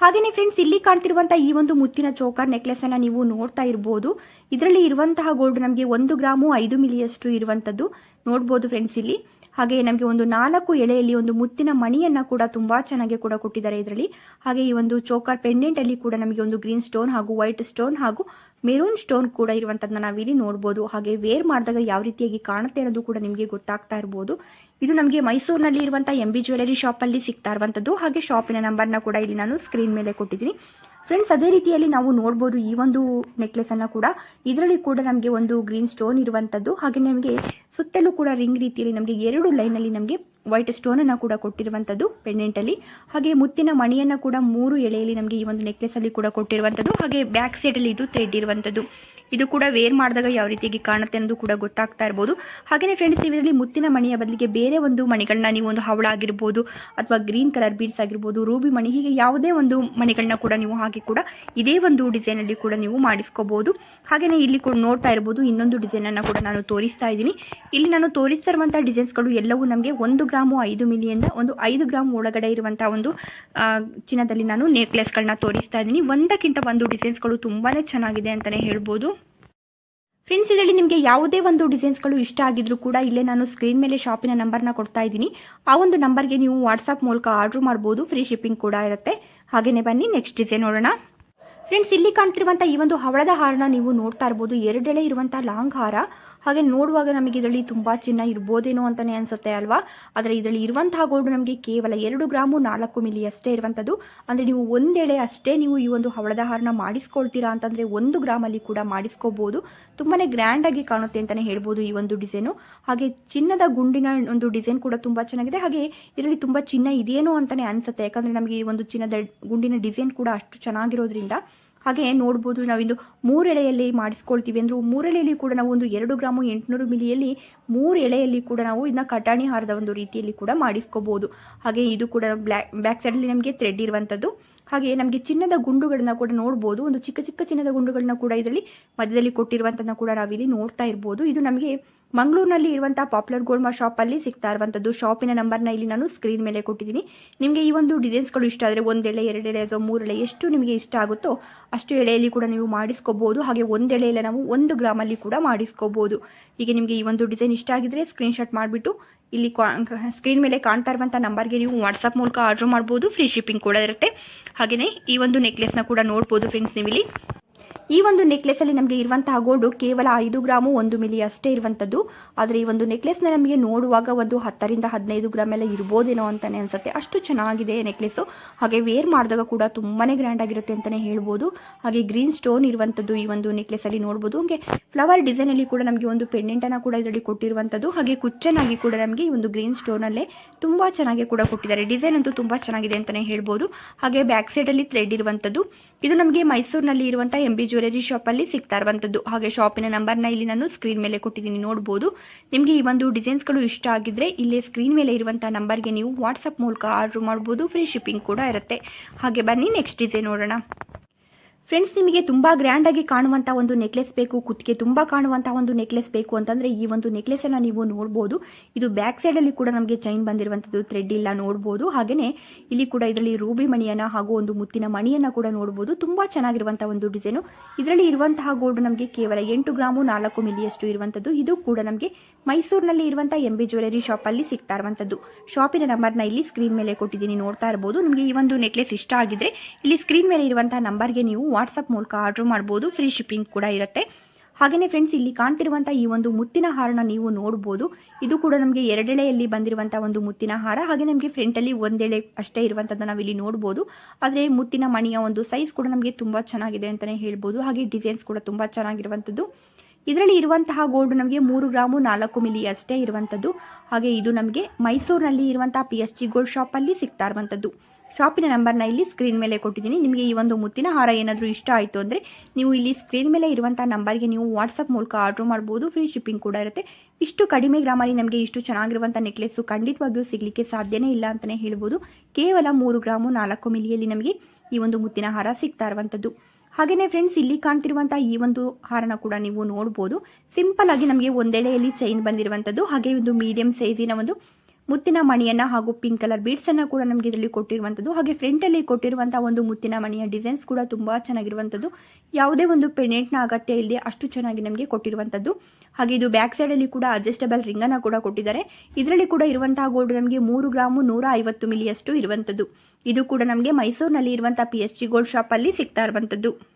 Speaker 1: ಹಾಗೆಯೇ ಫ್ರೆಂಡ್ಸ್ ಇಲ್ಲಿ ಕಾಣ್ತಿರುವಂಥ ಈ ಒಂದು ಮುತ್ತಿನ ಚೋಕರ್ ನೆಕ್ಲೆಸ್ ನೀವು ನೋಡ್ತಾ ಇರ್ಬೋದು. ಇದರಲ್ಲಿ ಇರುವಂತಹ ಗೋಲ್ಡ್ ನಮಗೆ ಒಂದು ಗ್ರಾಮು ಐದು ಮಿಲಿಯಷ್ಟು ಇರುವಂಥದ್ದು ನೋಡ್ಬೋದು ಫ್ರೆಂಡ್ಸ್ ಇಲ್ಲಿ. ಹಾಗೆ ನಮಗೆ ಒಂದು ನಾಲ್ಕು ಎಳೆಯಲ್ಲಿ ಒಂದು ಮುತ್ತಿನ ಮಣಿಯನ್ನ ಕೂಡ ತುಂಬಾ ಚೆನ್ನಾಗಿ ಕೂಡ ಕೊಟ್ಟಿದ್ದಾರೆ ಇದರಲ್ಲಿ. ಹಾಗೆ ಈ ಒಂದು ಚೋಕರ್ ಪೆಂಡೆಂಟ್ ಅಲ್ಲಿ ಕೂಡ ನಮಗೆ ಒಂದು ಗ್ರೀನ್ ಸ್ಟೋನ್ ಹಾಗೂ ವೈಟ್ ಸ್ಟೋನ್ ಹಾಗೂ ಮೆರೂನ್ ಸ್ಟೋನ್ ಕೂಡ ಇರುವಂತದನ್ನ ನಾವಿಲ್ಲಿ ನೋಡಬಹುದು ಹಾಗೆ ವೇರ್ ಮಾಡಿದಾಗ ಯಾವ ರೀತಿಯಾಗಿ ಕಾಣುತ್ತೆ ಅನ್ನೋದು ಕೂಡ ನಿಮಗೆ ಗೊತ್ತಾಗ್ತಾ ಇರಬಹುದು ಇದು ನಮಗೆ ಮೈಸೂರಿನಲ್ಲಿ ಇರುವಂತಹ ಎಂ ಬಿ ಜ್ಯುವೆಲರಿ ಅಲ್ಲಿ ಸಿಗ್ತಾ ಇರುವಂತದ್ದು. ಹಾಗೆ ಶಾಪಿನ ನಂಬರ್ನ ಕೂಡ ಇಲ್ಲಿ ನಾನು ಸ್ಕ್ರೀನ್ ಮೇಲೆ ಕೊಟ್ಟಿದ್ದೀನಿ. ಫ್ರೆಂಡ್ಸ್ ಅದೇ ರೀತಿಯಲ್ಲಿ ನಾವು ನೋಡಬಹುದು ಈ ಒಂದು ನೆಕ್ಲೆಸ್ ಅನ್ನ ಕೂಡ. ಇದರಲ್ಲಿ ಕೂಡ ನಮಗೆ ಒಂದು ಗ್ರೀನ್ ಸ್ಟೋನ್ ಇರುವಂತದ್ದು. ಹಾಗೆ ನಮಗೆ ಸುತ್ತಲೂ ಕೂಡ ರಿಂಗ್ ರೀತಿಯಲ್ಲಿ ನಮಗೆ ಎರಡು ಲೈನಲ್ಲಿ ನಮಗೆ ವೈಟ್ ಸ್ಟೋನ್ ಅನ್ನ ಕೂಡ ಕೊಟ್ಟಿರುವಂಥದ್ದು ಪೆಂಡೆಂಟ್ ಅಲ್ಲಿ. ಹಾಗೆ ಮುತ್ತಿನ ಮಣಿಯನ್ನ ಕೂಡ ಮೂರು ಎಳೆಯಲ್ಲಿ ನಮಗೆ ಈ ಒಂದು ನೆಕ್ಲೆಸ್ ಅಲ್ಲಿ ಕೂಡ ಕೊಟ್ಟಿರುವಂಥದ್ದು ಹಾಗೆ ಬ್ಯಾಕ್ ಸೈಡ್ ಅಲ್ಲಿ ಇದು ಥ್ರೆಡ್ ಇರುವಂಥದ್ದು ಇದು ಕೂಡ ವೇರ್ ಮಾಡಿದಾಗ ಯಾವ ರೀತಿಯಾಗಿ ಕಾಣುತ್ತೆ ಅನ್ನೋದು ಕೂಡ ಗೊತ್ತಾಗ್ತಾ ಇರ್ಬೋದು. ಹಾಗೆಯೇ ಫ್ರೆಂಡ್ಸ್ ಇದರಲ್ಲಿ ಮುತ್ತಿನ ಮಣಿಯ ಬದಲಿಗೆ ಬೇರೆ ಒಂದು ಮಣಿಗಳನ್ನ ನೀವು ಒಂದು ಹವಳ ಆಗಿರ್ಬೋದು ಅಥವಾ ಗ್ರೀನ್ ಕಲರ್ ಬೀಡ್ಸ್ ಆಗಿರ್ಬೋದು ರೂಬಿ ಮಣಿ, ಹೀಗೆ ಯಾವುದೇ ಒಂದು ಮಣಿಗಳನ್ನ ಕೂಡ ನೀವು ಹಾಗೆ ಕೂಡ ಇದೇ ಒಂದು ಡಿಸೈನ್ ಅಲ್ಲಿ ಕೂಡ ನೀವು ಮಾಡಿಸ್ಕೋಬಹುದು ಹಾಗೆಯೇ ಇಲ್ಲಿ ಕೂಡ ನೋಡ್ತಾ ಇರ್ಬೋದು, ಇನ್ನೊಂದು ಡಿಸೈನ್ ಅನ್ನ ಕೂಡ ನಾನು ತೋರಿಸ್ತಾ ಇದ್ದೀನಿ. ಇಲ್ಲಿ ನಾನು ತೋರಿಸ್ತಾ ಇರುವಂತಹ ಡಿಸೈನ್ಸ್ಗಳು ಎಲ್ಲವೂ ನಮಗೆ ಒಂದು ಗ್ರಾಮು ಐದು ಮಿಲಿಯಿಂದ ಒಂದು ಐದು ಗ್ರಾಮ್ ಒಳಗಡೆ ಇರುವಂಥ ಒಂದು ಚಿನ್ನದಲ್ಲಿ ನಾನು ನೆಕ್ಲೆಸ್ಗಳನ್ನ ತೋರಿಸ್ತಾ ಇದ್ದೀನಿ. ಒಂದಕ್ಕಿಂತ ಒಂದು ಡಿಸೈನ್ಸ್ಗಳು ತುಂಬಾ ಚೆನ್ನಾಗಿದೆ ಅಂತಲೇ ಹೇಳ್ಬೋದು. ಫ್ರೆಂಡ್ಸ್ ಇದರಲ್ಲಿ ನಿಮಗೆ ಯಾವುದೇ ಒಂದು ಡಿಸೈನ್ಸ್ಗಳು ಇಷ್ಟ ಆಗಿದ್ರು ಕೂಡ ಇಲ್ಲೇ ನಾನು ಸ್ಕ್ರೀನ್ ಮೇಲೆ ಶಾಪಿನ ನಂಬರ್ನ ಕೊಡ್ತಾ ಇದ್ದೀನಿ. ಆ ಒಂದು ನಂಬರ್ಗೆ ನೀವು ವಾಟ್ಸಪ್ ಮೂಲಕ ಆರ್ಡರ್ ಮಾಡ್ಬೋದು. ಫ್ರೀ ಶಿಪ್ಪಿಂಗ್ ಕೂಡ ಇರುತ್ತೆ. ಹಾಗೆಯೇ ಬನ್ನಿ ನೆಕ್ಸ್ಟ್ ಡಿಸೈನ್ ನೋಡೋಣ. ಫ್ರೆಂಡ್ಸ್ ಇಲ್ಲಿ ಕಾಣ್ತಿರುವಂಥ ಈ ಒಂದು ಹವಳದ ಹಾರನ ನೀವು ನೋಡ್ತಾ ಇರ್ಬೋದು. ಎರಡೆಳೆ ಇರುವಂಥ ಲಾಂಗ್ ಹಾರ. ಹಾಗೆ ನೋಡುವಾಗ ನಮಗೆ ಇದರಲ್ಲಿ ತುಂಬ ಚಿನ್ನ ಇರ್ಬೋದೇನೋ ಅಂತಲೇ ಅನಿಸುತ್ತೆ ಅಲ್ವಾ? ಆದರೆ ಇದರಲ್ಲಿ ಇರುವಂತಹ ಗೋಲ್ಡ್ ನಮಗೆ ಕೇವಲ ಎರಡು ಗ್ರಾಮು ನಾಲ್ಕು ಮಿಲಿ ಅಷ್ಟೇ ಇರುವಂಥದ್ದು. ಅಂದರೆ ನೀವು ಒಂದೆಳೆ ಅಷ್ಟೇ ನೀವು ಈ ಒಂದು ಹವಳದ ಹಾರನ ಮಾಡಿಸ್ಕೊಳ್ತೀರಾ ಅಂತಂದರೆ ಒಂದು ಗ್ರಾಮಲ್ಲಿ ಕೂಡ ಮಾಡಿಸ್ಕೋಬಹುದು ತುಂಬಾ ಗ್ರ್ಯಾಂಡಾಗಿ ಕಾಣುತ್ತೆ ಅಂತಲೇ ಹೇಳ್ಬೋದು ಈ ಒಂದು ಡಿಸೈನು ಹಾಗೆ ಚಿನ್ನದ ಗುಂಡಿನ ಒಂದು ಡಿಸೈನ್ ಕೂಡ ತುಂಬ ಚೆನ್ನಾಗಿದೆ. ಹಾಗೆ ಇದರಲ್ಲಿ ತುಂಬ ಚಿನ್ನ ಇದೆಯೇನೋ ಅಂತಲೇ ಅನಿಸುತ್ತೆ. ಯಾಕಂದರೆ ನಮಗೆ ಈ ಒಂದು ಚಿನ್ನದ ಗುಂಡಿನ ಡಿಸೈನ್ ಕೂಡ ಅಷ್ಟು ಚೆನ್ನಾಗಿರೋದ್ರಿಂದ ಹಾಗೆ ನೋಡ್ಬೋದು ನಾವಿಂದು ಮೂರೆಳೆಯಲ್ಲಿ ಮಾಡಿಸ್ಕೊಳ್ತೀವಿ ಅಂದರೂ, ಮೂರೆಳೆಯಲ್ಲಿ ಕೂಡ ನಾವು ಒಂದು ಎರಡು ಗ್ರಾಮು ಎಂಟುನೂರು ಮಿಲಿಯಲ್ಲಿ ಮೂರು ಎಳೆಯಲ್ಲಿ ಕೂಡ ನಾವು ಇದನ್ನ ಕಟಾಣಿ ಹಾರದ ಒಂದು ರೀತಿಯಲ್ಲಿ ಕೂಡ ಮಾಡಿಸ್ಕೋಬಹುದು ಹಾಗೆ ಇದು ಕೂಡ ಬ್ಲ್ಯಾಕ್ ಬ್ಯಾಕ್ ಸೈಡಲ್ಲಿ ನಮಗೆ ಥ್ರೆಡ್ ಇರುವಂಥದ್ದು ಹಾಗೆ ನಮಗೆ ಚಿನ್ನದ ಗುಂಡುಗಳನ್ನ ಕೂಡ ನೋಡ್ಬೋದು, ಒಂದು ಚಿಕ್ಕ ಚಿಕ್ಕ ಚಿನ್ನದ ಗುಂಡುಗಳನ್ನ ಕೂಡ ಇದರಲ್ಲಿ ಮಧ್ಯದಲ್ಲಿ ಕೊಟ್ಟಿರುವಂಥದ್ದನ್ನ ಕೂಡ ನಾವಿಲ್ಲಿ ನೋಡ್ತಾ ಇರ್ಬೋದು. ಇದು ನಮಗೆ ಮಂಗಳೂರಿನಲ್ಲಿ ಇರುವಂತಹ ಪಾಪ್ಯುಲರ್ ಗೋಲ್ಡ್ ಶಾಪಲ್ಲಿ ಸಿಗ್ತಾ ಇರುವಂಥದ್ದು ಶಾಪಿನ ನಂಬರ್ನ ಇಲ್ಲಿ ನಾನು ಸ್ಕ್ರೀನ್ ಮೇಲೆ ಕೊಟ್ಟಿದ್ದೀನಿ. ನಿಮಗೆ ಈ ಒಂದು ಡಿಸೈನ್ಸ್ಗಳು ಇಷ್ಟ ಆದರೆ ಒಂದೆಳೆ, ಎರಡೆಳೆ ಅಥವಾ ಮೂರೆಳೆ ಎಷ್ಟು ನಿಮಗೆ ಇಷ್ಟ ಆಗುತ್ತೋ ಅಷ್ಟು ಎಳೆಯಲ್ಲಿ ಕೂಡ ನೀವು ಮಾಡಿಸ್ಕೋಬಹುದು ಹಾಗೆ ಒಂದೆಳೆಯಲ್ಲಿ ನಾವು ಒಂದು ಗ್ರಾಮಲ್ಲಿ ಕೂಡ ಮಾಡಿಸ್ಕೋಬಹುದು ಹೀಗೆ ನಿಮಗೆ ಈ ಒಂದು ಡಿಸೈನ್ ಇಷ್ಟ ಆಗಿದ್ರೆ ಸ್ಕ್ರೀನ್ಶಾಟ್ ಮಾಡಿಬಿಟ್ಟು ಇಲ್ಲಿ ಸ್ಕ್ರೀನ್ ಮೇಲೆ ಕಾಣ್ತಾ ಇರುವಂಥ ನಂಬರ್ಗೆ ನೀವು ವಾಟ್ಸಪ್ ಮೂಲಕ ಆರ್ಡರ್ ಮಾಡಬಹುದು ಫ್ರೀ ಶಿಪ್ಪಿಂಗ್ ಕೂಡ ಇರುತ್ತೆ. ಹಾಗೆಯೇ ಈ ಒಂದು ನೆಕ್ಲೆಸ್ನ ಕೂಡ ನೋಡ್ಬೋದು ಫ್ರೆಂಡ್ಸ್ ನೀವಿಲ್ಲಿ. ಈ ಒಂದು ನೆಕ್ಲೆಸ್ ಅಲ್ಲಿ ನಮಗೆ ಇರುವಂತಹ ಗೋಲ್ಡ್ ಕೇವಲ ಐದು ಗ್ರಾಮು ಒಂದು ಮಿಲಿ ಅಷ್ಟೇ ಇರುವಂತದ್ದು. ಆದ್ರೆ ಈ ಒಂದು ನೆಕ್ಲೆಸ್ನ ನಮಗೆ ನೋಡುವಾಗ ಒಂದು ಹತ್ತರಿಂದ ಹದಿನೈದು ಗ್ರಾಮ್ ಎಲ್ಲ ಇರ್ಬೋದೇನೋ ಅಂತಾನೆ ಅನ್ಸುತ್ತೆ. ಅಷ್ಟು ಚೆನ್ನಾಗಿದೆ ನೆಕ್ಲೆಸ್ ಹಾಗೆ ವೇರ್ ಮಾಡಿದಾಗ ಕೂಡ ತುಂಬಾನೇ ಗ್ರ್ಯಾಂಡ್ ಆಗಿರುತ್ತೆ ಅಂತಾನೆ ಹೇಳ್ಬೋದು. ಹಾಗೆ ಗ್ರೀನ್ ಸ್ಟೋನ್ ಇರುವಂತದ್ದು ಈ ಒಂದು ನೆಕ್ಲೆಸ್ ಅಲ್ಲಿ ನೋಡಬಹುದು ಹಾಗೆ ಫ್ಲವರ್ ಡಿಸೈನ್ ಅಲ್ಲಿ ಕೂಡ ನಮಗೆ ಒಂದು ಪೆಂಡೆಂಟ್ ಅನ್ನ ಕೂಡ ಇದರಲ್ಲಿ ಕೊಟ್ಟಿರುವಂತದ್ದು. ಹಾಗೆ ಕುಚ್ಚನಾಗಿ ಕೂಡ ನಮಗೆ ಈ ಒಂದು ಗ್ರೀನ್ ಸ್ಟೋನ್ ಅಲ್ಲೇ ತುಂಬಾ ಚೆನ್ನಾಗಿ ಕೂಡ ಕೊಟ್ಟಿದ್ದಾರೆ. ಡಿಸೈನ್ ಅಂತೂ ತುಂಬಾ ಚೆನ್ನಾಗಿದೆ ಅಂತಾನೆ ಹೇಳ್ಬೋದು. ಹಾಗೆ ಬ್ಯಾಕ್ ಸೈಡ್ ಅಲ್ಲಿ ಥ್ರೆಡ್ ಇರುವಂತದ್ದು. ಇದು ನಮಗೆ ಮೈಸೂರಿನಲ್ಲಿ ಇರುವಂತಹ ಎಂ ಬಿ ಜ್ಯುವೆಲರಿ ಶಾಪ್ ಅಲ್ಲಿ ಸಿಗ್ತಾ ಇರುವಂಥದ್ದು ಹಾಗೆ ಶಾಪಿನ ನಂಬರ್ನ ಇಲ್ಲಿ ನಾನು ಸ್ಕ್ರೀನ್ ಮೇಲೆ ಕೊಟ್ಟಿದ್ದೀನಿ ನೋಡಬಹುದು ನಿಮಗೆ ಈ ಒಂದು ಡಿಸೈನ್ಸ್ಗಳು ಇಷ್ಟ ಆಗಿದ್ರೆ ಇಲ್ಲಿ ಸ್ಕ್ರೀನ್ ಮೇಲೆ ಇರುವಂತಹ ನಂಬರ್ಗೆ ನೀವು ವಾಟ್ಸಪ್ ಮೂಲಕ ಆರ್ಡರ್ ಮಾಡ್ಬೋದು ಫ್ರೀ ಶಿಪ್ಪಿಂಗ್ ಕೂಡ ಇರುತ್ತೆ. ಹಾಗೆ ಬನ್ನಿ ನೆಕ್ಸ್ಟ್ ಡಿಸೈನ್ ನೋಡೋಣ. ಫ್ರೆಂಡ್ಸ್ ನಿಮಗೆ ತುಂಬಾ ಗ್ರ್ಯಾಂಡ್ ಆಗಿ ಕಾಣುವಂಥ ಒಂದು ನೆಕ್ಲೆಸ್ ಬೇಕು, ಕುತ್ತಿಗೆ ತುಂಬಾ ಕಾಣುವಂಥ ಒಂದು ನೆಕ್ಲೆಸ್ ಬೇಕು ಅಂತಂದ್ರೆ ಈ ಒಂದು ನೆಕ್ಲೆಸನ್ನು ನೀವು ನೋಡಬಹುದು ಇದು ಬ್ಯಾಕ್ ಸೈಡ್ ಅಲ್ಲಿ ಕೂಡ ನಮಗೆ ಚೈನ್ ಬಂದಿರುವಂತದ್ದು ಥ್ರೆಡ್ ಇಲ್ಲ ನೋಡಬಹುದು ಹಾಗೆಯೇ ಇಲ್ಲಿ ಕೂಡ ಇದರಲ್ಲಿ ರೂಬಿ ಮಣಿಯನ್ನ ಹಾಗೂ ಒಂದು ಮುತ್ತಿನ ಮಣಿಯನ್ನ ಕೂಡ ನೋಡಬಹುದು ತುಂಬಾ ಚೆನ್ನಾಗಿರುವಂಥ ಒಂದು ಡಿಸೈನು ಇದರಲ್ಲಿ ಇರುವಂತಹ ಗೋಲ್ಡ್ ನಮಗೆ ಕೇವಲ ಎಂಟು ಗ್ರಾಮು ನಾಲ್ಕು ಮಿಲಿಯಷ್ಟು ಇರುವಂತದ್ದು. ಇದು ಕೂಡ ನಮಗೆ ಮೈಸೂರಿನಲ್ಲಿ ಇರುವಂತಹ ಎಂ ಬಿ ಜ್ಯುವೆಲರಿ ಅಲ್ಲಿ ಸಿಗ್ತಾ ಇರುವಂತದ್ದು. ಶಾಪಿನ ನಂಬರ್ನ ಇಲ್ಲಿ ಸ್ಕ್ರೀನ್ ಮೇಲೆ ಕೊಟ್ಟಿದ್ದೀನಿ, ನೋಡ್ತಾ ಇರಬಹುದು ನಿಮಗೆ ಈ ಒಂದು ನೆಕ್ಲೆಸ್ ಇಷ್ಟ ಆಗಿದ್ರೆ ಇಲ್ಲಿ ಸ್ಕ್ರೀನ್ ಮೇಲೆ ಇರುವಂತಹ ನಂಬರ್ಗೆ ನೀವು ವಾಟ್ಸಪ್ ಮೂಲಕ ಆರ್ಡರ್ ಮಾಡ್ಬೋದು. ಫ್ರೀ ಶಿಪ್ಪಿಂಗ್ ಕೂಡ ಇರುತ್ತೆ. ಹಾಗೆಯೇ ಫ್ರೆಂಡ್ಸ್ ಇಲ್ಲಿ ಕಾಣ್ತಿರುವಂಥ ಈ ಒಂದು ಮುತ್ತಿನ ಹಾರನ ನೀವು ನೋಡ್ಬೋದು. ಇದು ಕೂಡ ನಮಗೆ ಎರಡೆಳೆಯಲ್ಲಿ ಬಂದಿರುವಂಥ ಒಂದು ಮುತ್ತಿನ ಹಾರ. ಹಾಗೆ ನಮಗೆ ಫ್ರಂಟಲ್ಲಿ ಒಂದೆಳೆ ಅಷ್ಟೇ ಇರುವಂಥದ್ದು ನಾವು ಇಲ್ಲಿ ನೋಡ್ಬೋದು. ಆದರೆ ಮುತ್ತಿನ ಮಣಿಯ ಒಂದು ಸೈಜ್ ಕೂಡ ನಮಗೆ ತುಂಬ ಚೆನ್ನಾಗಿದೆ ಅಂತಲೇ ಹೇಳ್ಬೋದು. ಹಾಗೆ ಡಿಸೈನ್ಸ್ ಕೂಡ ತುಂಬ ಚೆನ್ನಾಗಿರುವಂಥದ್ದು ಇದರಲ್ಲಿ ಇರುವಂತಹ ಗೋಲ್ಡ್ ನಮಗೆ ಮೂರು ಗ್ರಾಮು ನಾಲ್ಕು ಮಿಲಿ ಅಷ್ಟೇ ಇರುವಂಥದ್ದು ಹಾಗೆ ಇದು ನಮಗೆ ಮೈಸೂರಿನಲ್ಲಿ ಇರುವಂತಹ ಪಿ ಎಸ್ ಜಿ ಗೋಲ್ಡ್ ಶಾಪಲ್ಲಿ ಸಿಗ್ತಾ ಇರುವಂಥದ್ದು ಶಾಪಿನ ನಂಬರ್ನ ಇಲ್ಲಿ ಸ್ಕ್ರೀನ್ ಮೇಲೆ ಕೊಟ್ಟಿದ್ದೀನಿ. ನಿಮಗೆ ಈ ಒಂದು ಮುತ್ತಿನ ಹಾರ ಏನಾದರೂ ಇಷ್ಟ ಆಯಿತು ಅಂದರೆ ನೀವು ಇಲ್ಲಿ ಸ್ಕ್ರೀನ್ ಮೇಲೆ ಇರುವಂಥ ನಂಬರ್ಗೆ ನೀವು ವಾಟ್ಸಪ್ ಮೂಲಕ ಆರ್ಡ್ರ್ ಮಾಡ್ಬೋದು. ಫ್ರೀ ಶಿಪ್ಪಿಂಗ್ ಕೂಡ ಇರುತ್ತೆ. ಇಷ್ಟು ಕಡಿಮೆ ಗ್ರಾಮಲ್ಲಿ ನಮಗೆ ಇಷ್ಟು ಚೆನ್ನಾಗಿರುವಂಥ ನೆಕ್ಲೆಸ್ಸು ಖಂಡಿತವಾಗಿಯೂ ಸಿಗಲಿಕ್ಕೆ ಸಾಧ್ಯನೇ ಇಲ್ಲ ಅಂತಲೇ ಹೇಳ್ಬೋದು. ಕೇವಲ ಮೂರು ಗ್ರಾಮು ನಾಲ್ಕು ಮಿಲಿಯಲ್ಲಿ ನಮಗೆ ಈ ಒಂದು ಮುತ್ತಿನ ಹಾರ ಸಿಗ್ತಾ ಇರುವಂಥದ್ದು ಹಾಗೆಯೇ ಫ್ರೆಂಡ್ಸ್ ಇಲ್ಲಿ ಕಾಣ್ತಿರುವಂಥ ಈ ಒಂದು ಹಾರನ ಕೂಡ ನೀವು ನೋಡ್ಬೋದು. ಸಿಂಪಲ್ ಆಗಿ ನಮಗೆ ಒಂದೆಡೆಯಲ್ಲಿ ಚೈನ್ ಬಂದಿರುವಂಥದ್ದು ಹಾಗೆ ಒಂದು ಮೀಡಿಯಂ ಸೈಜಿನ ಒಂದು ಮುತ್ತಿನ ಮಣಿಯನ್ನ ಹಾಗೂ ಪಿಂಕ್ ಕಲರ್ ಬೀಡ್ಸ್ ಅನ್ನ ಕೂಡ ನಮಗೆ ಇದರಲ್ಲಿ ಕೊಟ್ಟಿರುವಂಥದ್ದು. ಹಾಗೆ ಫ್ರಂಟ್ ಅಲ್ಲಿ ಕೊಟ್ಟಿರುವಂತಹ ಒಂದು ಮುತ್ತಿನ ಮಣಿಯ ಡಿಸೈನ್ಸ್ ಕೂಡ ತುಂಬಾ ಚೆನ್ನಾಗಿರುವಂಥದ್ದು. ಯಾವುದೇ ಒಂದು ಪೆಂಡೆಂಟ್ನ ಅಗತ್ಯ ಇಲ್ಲದೆ ಅಷ್ಟು ಚೆನ್ನಾಗಿ ನಮಗೆ ಕೊಟ್ಟಿರುವಂಥದ್ದು. ಹಾಗೆ ಇದು ಬ್ಯಾಕ್ ಸೈಡ್ ಅಲ್ಲಿ ಕೂಡ ಅಡ್ಜಸ್ಟಬಲ್ ರಿಂಗ್ ಅನ್ನ ಕೂಡ ಕೊಟ್ಟಿದ್ದಾರೆ. ಇದರಲ್ಲಿ ಕೂಡ ಇರುವಂತಹ ಗೋಲ್ಡ್ ನಮಗೆ ಮೂರು ಗ್ರಾಮು ನೂರ ಐವತ್ತು ಮಿಲಿಯಷ್ಟು ಇರುವಂಥದ್ದು. ಇದು ಕೂಡ ನಮಗೆ ಮೈಸೂರಿನಲ್ಲಿ ಇರುವಂತಹ ಪಿ ಎಚ್ ಶಾಪ್ ಅಲ್ಲಿ ಸಿಗ್ತಾ ಇರುವಂಥದ್ದು.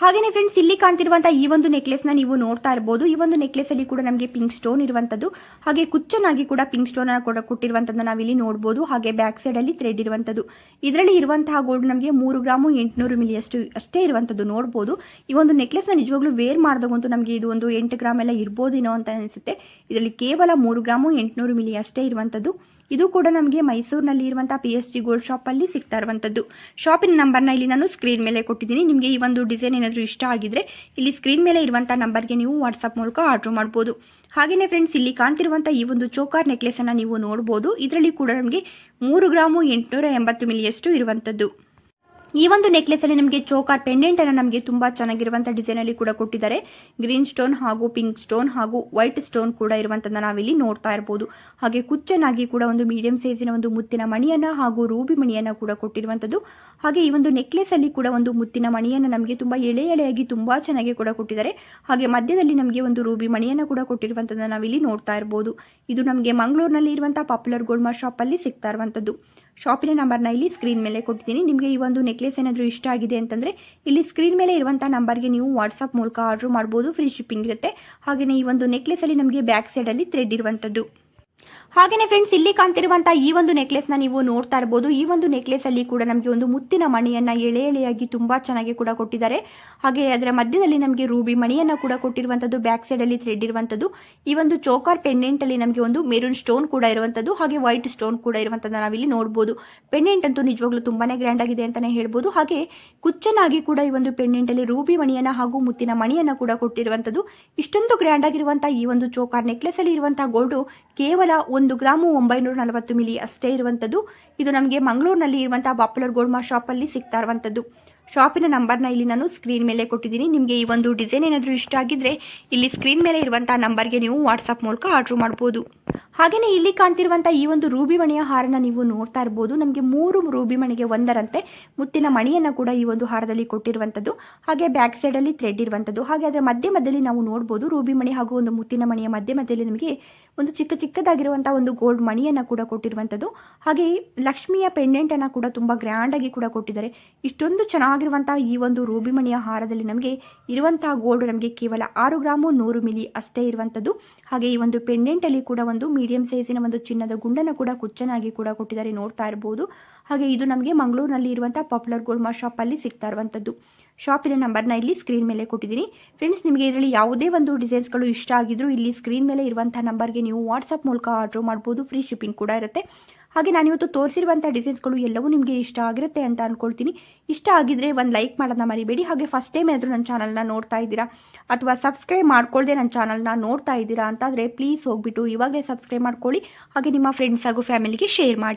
Speaker 1: ಹಾಗೆಯೇ ಫ್ರೆಂಡ್ಸ್ ಇಲ್ಲಿ ಕಾಣ್ತಿರುವಂತಹ ಈ ಒಂದು ನೆಕ್ಲೆಸ್ನ ನೀವು ನೋಡ್ತಾ ಇರಬಹುದು ಈ ಒಂದು ನೆಕ್ಲೆಸ್ ಅಲ್ಲಿ ಕೂಡ ನಮಗೆ ಪಿಂಕ್ ಸ್ಟೋನ್ ಇರುವಂತದ್ದು. ಹಾಗೆ ಕುಚ್ಚನಾಗಿ ಕೂಡ ಪಿಂಕ್ ಸ್ಟೋನ್ ಕೂಡ ಕೊಟ್ಟಿರುವಂತದ್ದು ನಾವಿಲ್ಲಿ ನೋಡಬಹುದು ಹಾಗೆ ಬ್ಯಾಕ್ ಸೈಡ್ ಅಲ್ಲಿ ಥ್ರೆಡ್ ಇರುವಂತದ್ದು. ಇದರಲ್ಲಿ ಇರುವಂತಹ ಗೋಲ್ಡ್ ನಮಗೆ ಮೂರು ಗ್ರಾಮು ಎಂಟುನೂರು ಮಿಲಿ ಅಷ್ಟು ಅಷ್ಟೇ ಇರುವಂತದ್ದು ನೋಡಬಹುದು ಈ ಒಂದು ನೆಕ್ಲೆಸ್ನ ನಿಜವಾಗ್ಲೂ ವೇರ್ ಮಾಡಿದಾಗಂತೂ ನಮಗೆ ಇದು ಒಂದು ಎಂಟು ಗ್ರಾಮ್ ಎಲ್ಲ ಇರ್ಬೋದೇನೋ ಅಂತ ಅನಿಸುತ್ತೆ. ಇದರಲ್ಲಿ ಕೇವಲ ಮೂರು ಗ್ರಾಮು ಎಂಟುನೂರು ಮಿಲಿ ಅಷ್ಟೇ ಇರುವಂತದ್ದು. ಇದು ಕೂಡ ನಮಗೆ ಮೈಸೂರಿನಲ್ಲಿ ಇರುವಂತಹ P S G gold shop ಅಲ್ಲಿ ಸಿಗ್ತಾ ಇರುವಂತದ್ದು. ಶಾಪಿನ ನಂಬರ್ನ ಇಲ್ಲಿ ನಾನು ಸ್ಕ್ರೀನ್ ಮೇಲೆ ಕೊಟ್ಟಿದ್ದೀನಿ. ನಿಮಗೆ ಈ ಒಂದು ಡಿಸೈನ್ ಏನಾದರೂ ಇಷ್ಟ ಆಗಿದ್ರೆ ಇಲ್ಲಿ ಸ್ಕ್ರೀನ್ ಮೇಲೆ ಇರುವಂತಹ ನಂಬರ್ಗೆ ನೀವು ವಾಟ್ಸಪ್ ಮೂಲಕ ಆರ್ಡರ್ ಮಾಡಬಹುದು ಹಾಗೆಯೇ ಫ್ರೆಂಡ್ಸ್ ಇಲ್ಲಿ ಕಾಣ್ತಿರುವಂತಹ ಈ ಒಂದು ಚೋಕಾರ್ ನೆಕ್ಲೆಸ್ ಅನ್ನ ನೀವು ನೋಡಬಹುದು ಇದರಲ್ಲಿ ಕೂಡ ನಮಗೆ ಮೂರು ಗ್ರಾಮು ಎಂಟುನೂರ ಎಂಬತ್ತು ಮಿಲಿಯಷ್ಟು ಇರುವಂಥದ್ದು ಈ ಒಂದು ನೆಕ್ಲೆಸ್ ಅಲ್ಲಿ ನಮಗೆ ಚೋಕಾರ್ ಪೆಂಡೆಂಟ್ ಅನ್ನ ನಮಗೆ ತುಂಬಾ ಚೆನ್ನಾಗಿರುವಂತ ಡಿಸೈನ್ ಅಲ್ಲಿ ಕೂಡ ಕೊಟ್ಟಿದ್ದಾರೆ. ಗ್ರೀನ್ ಸ್ಟೋನ್ ಹಾಗೂ ಪಿಂಕ್ ಸ್ಟೋನ್ ಹಾಗೂ ವೈಟ್ ಸ್ಟೋನ್ ಕೂಡ ಇರುವಂತದನ್ನ ನಾವಿಲ್ಲಿ ನೋಡ್ತಾ ಇರಬಹುದು ಹಾಗೆ ಕುಚ್ಚನಾಗಿ ಕೂಡ ಒಂದು ಮೀಡಿಯಂ ಸೈಜಿನ ಒಂದು ಮುತ್ತಿನ ಮಣಿಯನ್ನ ಹಾಗೂ ರೂಬಿ ಮಣಿಯನ್ನ ಕೂಡ ಕೊಟ್ಟಿರುವಂತದ್ದು. ಹಾಗೆ ಈ ಒಂದು ನೆಕ್ಲೆಸ್ ಅಲ್ಲಿ ಕೂಡ ಒಂದು ಮುತ್ತಿನ ಮಣಿಯನ್ನ ನಮಗೆ ತುಂಬಾ ಎಳೆ ಎಳೆಯಾಗಿ ತುಂಬಾ ಚೆನ್ನಾಗಿ ಕೂಡ ಕೊಟ್ಟಿದ್ದಾರೆ. ಹಾಗೆ ಮಧ್ಯದಲ್ಲಿ ನಮಗೆ ಒಂದು ರೂಬಿ ಮಣಿಯನ್ನ ಕೂಡ ಕೊಟ್ಟಿರುವಂತದನ್ನ ನಾವಿಲ್ಲಿ ನೋಡ್ತಾ ಇರಬಹುದು ಇದು ನಮಗೆ ಮಂಗಳೂರಿನಲ್ಲಿ ಇರುವಂತಹ ಪಾಪ್ಯುಲರ್ ಗೋಲ್ಡ್ ಶಾಪ್ ಅಲ್ಲಿ ಸಿಗ್ತಾ ಇರುವಂತದ್ದು. ಶಾಪಿನ ನಂಬರ್ನ ಇಲ್ಲಿ ಸ್ಕ್ರೀನ್ ಮೇಲೆ ಕೊಟ್ಟಿದ್ದೀನಿ. ನಿಮಗೆ ಈ ಒಂದು ನೆಕ್ಲೆಸ್ ಏನಾದರೂ ಇಷ್ಟ ಆಗಿದೆ ಅಂತಂದರೆ ಇಲ್ಲಿ ಸ್ಕ್ರೀನ್ ಮೇಲೆ ಇರುವಂಥ ನಂಬರ್ಗೆ ನೀವು ವಾಟ್ಸಪ್ ಮೂಲಕ ಆರ್ಡ್ರ್ ಮಾಡ್ಬೋದು. ಫ್ರೀ ಶಿಪ್ಪಿಂಗ್ ಇರುತ್ತೆ. ಹಾಗೆಯೇ ಈ ಒಂದು ನೆಕ್ಲೆಸಲ್ಲಿ ನಮಗೆ ಬ್ಯಾಕ್ ಸೈಡಲ್ಲಿ ಥ್ರೆಡ್ ಇರುವಂಥದ್ದು. ಹಾಗೆಯೇ ಫ್ರೆಂಡ್ಸ್ ಇಲ್ಲಿ ಕಾಣ್ತಿರುವಂತಹ ಈ ಒಂದು ನೆಕ್ಲೆಸ್ನ ನೀವು ನೋಡ್ತಾ ಇರಬಹುದು ಈ ಒಂದು ನೆಕ್ಲೆಸ್ ಅಲ್ಲಿ ಕೂಡ ನಮಗೆ ಒಂದು ಮುತ್ತಿನ ಮಣಿಯನ್ನ ಎಳೆ ಎಳೆಯಾಗಿ ತುಂಬಾ ಚೆನ್ನಾಗಿ ಕೂಡ ಕೊಟ್ಟಿದ್ದಾರೆ. ಹಾಗೆ ಅದರ ಮಧ್ಯದಲ್ಲಿ ನಮಗೆ ರೂಬಿ ಮಣಿಯನ್ನ ಕೂಡ ಕೊಟ್ಟಿರುವಂತದ್ದು ಬ್ಯಾಕ್ ಸೈಡ್ ಅಲ್ಲಿ ಥ್ರೆಡ್ ಇರುವಂತದ್ದು, ಈ ಒಂದು ಚೋಕಾರ್ ಪೆಂಡೆಂಟ್ ಅಲ್ಲಿ ನಮಗೆ ಒಂದು ಮೆರೂನ್ ಸ್ಟೋನ್ ಕೂಡ ಇರುವಂತದ್ದು, ಹಾಗೆ ವೈಟ್ ಸ್ಟೋನ್ ಕೂಡ ಇರುವಂತದ್ದು ನಾವಿಲ್ಲಿ ನೋಡಬಹುದು ಪೆಂಡೆಂಟ್ ಅಂತೂ ನಿಜವಾಗ್ಲೂ ತುಂಬಾನೇ ಗ್ರ್ಯಾಂಡ್ ಆಗಿದೆ ಅಂತಾನೆ ಹೇಳ್ಬೋದು. ಹಾಗೆ ಕುಚ್ಚನಾಗಿ ಕೂಡ ಈ ಒಂದು ಪೆಂಡೆಂಟ್ ಅಲ್ಲಿ ರೂಬಿ ಮಣಿಯನ್ನ ಹಾಗೂ ಮುತ್ತಿನ ಮಣಿಯನ್ನ ಕೂಡ ಕೊಟ್ಟಿರುವಂತದ್ದು. ಇಷ್ಟೊಂದು ಗ್ರ್ಯಾಂಡ್ ಆಗಿರುವಂತಹ ಈ ಒಂದು ಚೋಕಾರ್ ನೆಕ್ಲೆಸ್ ಅಲ್ಲಿ ಇರುವಂತಹ ಗೋಲ್ಡ್ ಕೇವಲ ಗ್ರಾಮು ಒಂಬೈನೂರ ನಲವತ್ತು ಮಿಲಿ ಅಷ್ಟೇ ಇರುವಂಥದ್ದು. ಇದು ನಮಗೆ ಮಂಗಳೂರಿನಲ್ಲಿ ಇರುವಂತಹ ಪಾಪ್ಯುಲರ್ ಶಾಪ್ ಅಲ್ಲಿ ಸಿಗ್ತಾ ಇರುವಂಥದ್ದು. ಶಾಪಿನ ನಂಬರ್ನ ಇಲ್ಲಿ ನಾನು ಸ್ಕ್ರೀನ್ ಮೇಲೆ ಕೊಟ್ಟಿದ್ದೀನಿ. ನಿಮಗೆ ಈ ಒಂದು ಡಿಸೈನ್ ಏನಾದರೂ ಇಷ್ಟ ಆಗಿದ್ರೆ ಇಲ್ಲಿ ಸ್ಕ್ರೀನ್ ಮೇಲೆ ಇರುವಂತಹ ನಂಬರ್ಗೆ ನೀವು ವಾಟ್ಸಪ್ ಮೂಲಕ ಆರ್ಡರ್ ಮಾಡ್ಬೋದು. ಹಾಗೆಯೇ ಇಲ್ಲಿ ಕಾಣ್ತಿರುವಂಥ ಈ ಒಂದು ರೂಬಿ ಮಣಿಯ ಹಾರನ ನೀವು ನೋಡ್ತಾ ಇರ್ಬೋದು. ನಮಗೆ ಮೂರು ರೂಬಿ ಮಣಿಗೆ ಒಂದರಂತೆ. ಮುತ್ತಿನ ಮಣಿಯನ್ನು ಕೂಡ ಈ ಒಂದು ಹಾರದಲ್ಲಿ ಕೊಟ್ಟಿರುವಂಥದ್ದು ಹಾಗೆ ಬ್ಯಾಕ್ ಸೈಡಲ್ಲಿ ಥ್ರೆಡ್ ಇರುವಂಥದ್ದು ಹಾಗೆ ಅದರ ಮಧ್ಯ ಮಧ್ಯದಲ್ಲಿ ನಾವು ನೋಡ್ಬೋದು ರೂಬಿ ಮಣಿ ಹಾಗೂ ಒಂದು ಮುತ್ತಿನ ಮಣಿಯ ಮಧ್ಯ ಮಧ್ಯದಲ್ಲಿ ನಮಗೆ ಒಂದು ಚಿಕ್ಕ ಚಿಕ್ಕದಾಗಿರುವಂಥ ಒಂದು ಗೋಲ್ಡ್ ಮಣಿಯನ್ನು ಕೂಡ ಕೊಟ್ಟಿರುವಂಥದ್ದು ಹಾಗೆ ಲಕ್ಷ್ಮಿಯ ಪೆಂಡೆಂಟನ್ನು ಕೂಡ ತುಂಬ ಗ್ರ್ಯಾಂಡಾಗಿ ಕೂಡ ಕೊಟ್ಟಿದ್ದಾರೆ. ಇಷ್ಟೊಂದು ಚೆನ್ನಾಗಿರುವಂಥ ಈ ಒಂದು ರೂಬಿ ಮಣಿಯ ಹಾರದಲ್ಲಿ ನಮಗೆ ಇರುವಂತಹ ಗೋಲ್ಡ್ ನಮಗೆ ಕೇವಲ ಆರು ಗ್ರಾಮು ನೂರು ಮಿಲಿ ಅಷ್ಟೇ ಇರುವಂಥದ್ದು ಹಾಗೆ ಈ ಒಂದು ಪೆಂಡೆಂಟ್ ಅಲ್ಲಿ ಕೂಡ ಒಂದು ಮೀಡಿಯಂ ಸೈಜಿನ ಒಂದು ಚಿನ್ನದ ಗುಂಡನ ಕೂಡ ಕುಚ್ಚನಾಗಿ ಕೂಡ ಕೊಟ್ಟಿದ್ದಾರೆ ನೋಡ್ತಾ ಇರಬಹುದು ಹಾಗೆ ಇದು ನಮಗೆ ಮಂಗಳೂರಿನಲ್ಲಿ ಇರುವಂತಹ ಪಾಪ್ಯುಲರ್ ಗೋಲ್ಡ್ ಶಾಪ್ ಅಲ್ಲಿ ಸಿಗ್ತಾ ಇರುವಂತದ್ದು. ಶಾಪಿನ ನಂಬರ್ನ ಇಲ್ಲಿ ಸ್ಕ್ರೀನ್ ಮೇಲೆ ಕೊಟ್ಟಿದ್ದೀನಿ. ಫ್ರೆಂಡ್ಸ್ ನಿಮಗೆ ಇದರಲ್ಲಿ ಯಾವುದೇ ಒಂದು ಡಿಸೈನ್ಸ್ಗಳು ಇಷ್ಟ ಆಗಿದ್ರು ಇಲ್ಲಿ ಸ್ಕ್ರೀನ್ ಮೇಲೆ ಇರುವಂತಹ ನಂಬರ್ಗೆ ನೀವು ವಾಟ್ಸಪ್ ಮೂಲಕ ಆರ್ಡರ್ ಮಾಡಬಹುದು ಫ್ರೀ ಶಿಪ್ಪಿಂಗ್ ಕೂಡ ಇರುತ್ತೆ. ಹಾಗೆ ನಾನಿವತ್ತು ತೋರಿಸಿರುವಂಥ ಡಿಸೈನ್ಸ್ಗಳು ಎಲ್ಲವೂ ನಿಮಗೆ ಇಷ್ಟ ಆಗಿರುತ್ತೆ ಅಂತ ಅಂದ್ಕೊಳ್ತೀನಿ ಇಷ್ಟ ಆಗಿದ್ರೆ ಒಂದು ಲೈಕ್ ಮಾಡೋದನ್ನ ಮರಿಬೇಡಿ. ಹಾಗೆ ಫಸ್ಟ್ ಟೈಮ್ ಏನಾದರೂ ನನ್ನ ಚಾನಲ್ನ ನೋಡ್ತಾ ಇದ್ದೀರಾ ಅಥವಾ ಸಬ್ಸ್ಕ್ರೈಬ್ ಮಾಡ್ಕೊಳ್ಳದೆ ನನ್ನ ಚಾನಲ್ನ ನೋಡ್ತಾ ಇದ್ದೀರಾ ಅಂತಾದರೆ ಪ್ಲೀಸ್ ಹೋಗ್ಬಿಟ್ಟು ಇವಾಗಲೇ ಸಬ್ಸ್ಕ್ರೈಬ್ ಮಾಡ್ಕೊಳ್ಳಿ. ಹಾಗೆ ನಿಮ್ಮ ಫ್ರೆಂಡ್ಸ್ ಹಾಗೂ ಫ್ಯಾಮಿಲಿಗೆ ಶೇರ್ ಮಾಡಿ.